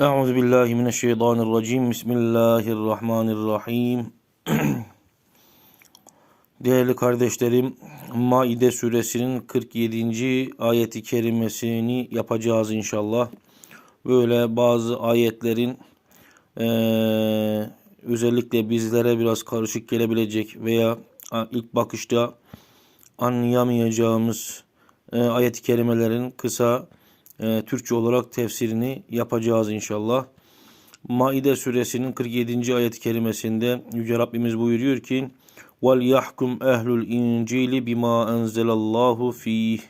Euzu billahi mineşşeytanirracim. Bismillahirrahmanirrahim. Değerli kardeşlerim, Maide suresinin 47. ayeti kerimesini yapacağız inşallah. Böyle bazı ayetlerin eee, özellikle bizlere biraz karışık gelebilecek veya ilk bakışta anlayamayacağımız e, ayet-i kerimelerin kısa e, Türkçe olarak tefsirini yapacağız inşallah. Maide suresinin 47. ayet-i kerimesinde Yüce Rabbimiz buyuruyor ki ehlul incili bima enzelallahu fih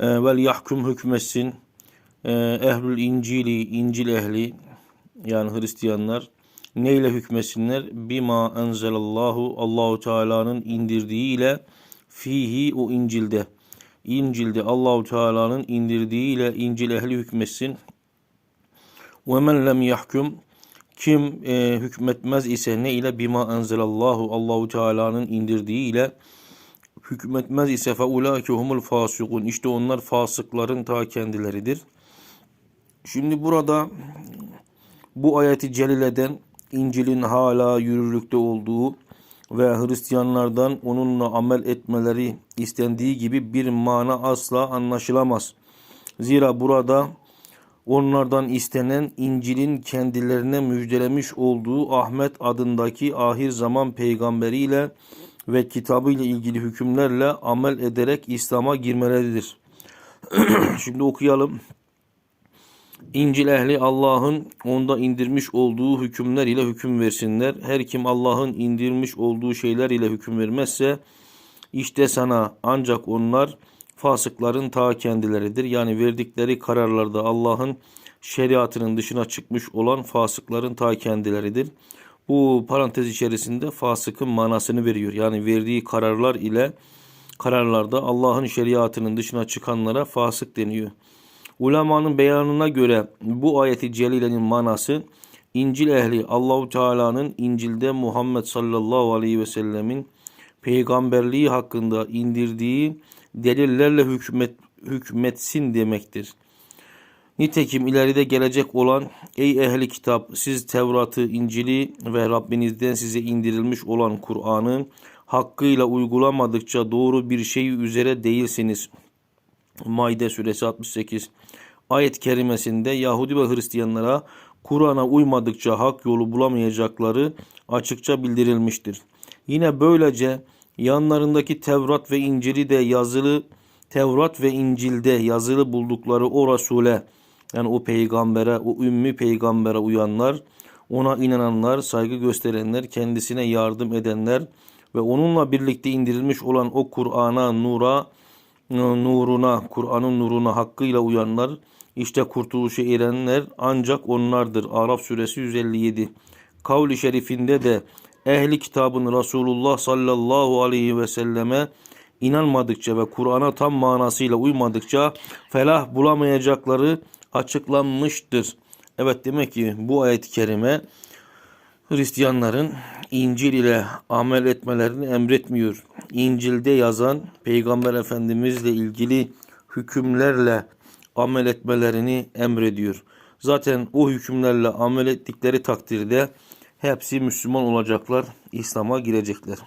e, Vel yahkum hükmetsin e, ehlül incili incil ehli yani Hristiyanlar neyle hükmetsinler? Bima enzelallahu Allahu Teala'nın indirdiğiyle fihi o İncil'de. İncil'de Allahu Teala'nın indirdiğiyle İncil ehli hükmetsin. Ve men lem yahkum kim e, hükmetmez ise ne ile bima enzelallahu Allahu Teala'nın indirdiği ile hükmetmez ise fe ulaike humul fasikun işte onlar fasıkların ta kendileridir. Şimdi burada bu ayeti celileden İncil'in hala yürürlükte olduğu ve Hristiyanlardan onunla amel etmeleri istendiği gibi bir mana asla anlaşılamaz. Zira burada onlardan istenen İncil'in kendilerine müjdelemiş olduğu Ahmet adındaki ahir zaman peygamberiyle ve kitabı ile ilgili hükümlerle amel ederek İslam'a girmeleridir. Şimdi okuyalım. İncil ehli Allah'ın onda indirmiş olduğu hükümler ile hüküm versinler. Her kim Allah'ın indirmiş olduğu şeyler ile hüküm vermezse işte sana ancak onlar fasıkların ta kendileridir. Yani verdikleri kararlarda Allah'ın şeriatının dışına çıkmış olan fasıkların ta kendileridir. Bu parantez içerisinde fasıkın manasını veriyor. Yani verdiği kararlar ile kararlarda Allah'ın şeriatının dışına çıkanlara fasık deniyor. Ulemanın beyanına göre bu ayeti celilenin manası İncil ehli Allahu Teala'nın İncil'de Muhammed sallallahu aleyhi ve sellemin peygamberliği hakkında indirdiği delillerle hükmet, hükmetsin demektir. Nitekim ileride gelecek olan ey ehli kitap siz Tevrat'ı, İncil'i ve Rabbinizden size indirilmiş olan Kur'an'ı hakkıyla uygulamadıkça doğru bir şey üzere değilsiniz. Maide suresi 68 ayet kerimesinde Yahudi ve Hristiyanlara Kur'an'a uymadıkça hak yolu bulamayacakları açıkça bildirilmiştir. Yine böylece yanlarındaki Tevrat ve İncil'i de yazılı Tevrat ve İncil'de yazılı buldukları o Resul'e yani o peygambere, o ümmi peygambere uyanlar, ona inananlar, saygı gösterenler, kendisine yardım edenler ve onunla birlikte indirilmiş olan o Kur'an'a, nura, nuruna, Kur'an'ın nuruna hakkıyla uyanlar, işte kurtuluşa erenler ancak onlardır. Araf suresi 157. Kavli şerifinde de ehli kitabın Resulullah sallallahu aleyhi ve selleme inanmadıkça ve Kur'an'a tam manasıyla uymadıkça felah bulamayacakları açıklanmıştır. Evet demek ki bu ayet-i kerime Hristiyanların İncil ile amel etmelerini emretmiyor. İncil'de yazan Peygamber Efendimizle ilgili hükümlerle amel etmelerini emrediyor. Zaten o hükümlerle amel ettikleri takdirde hepsi Müslüman olacaklar, İslam'a girecekler.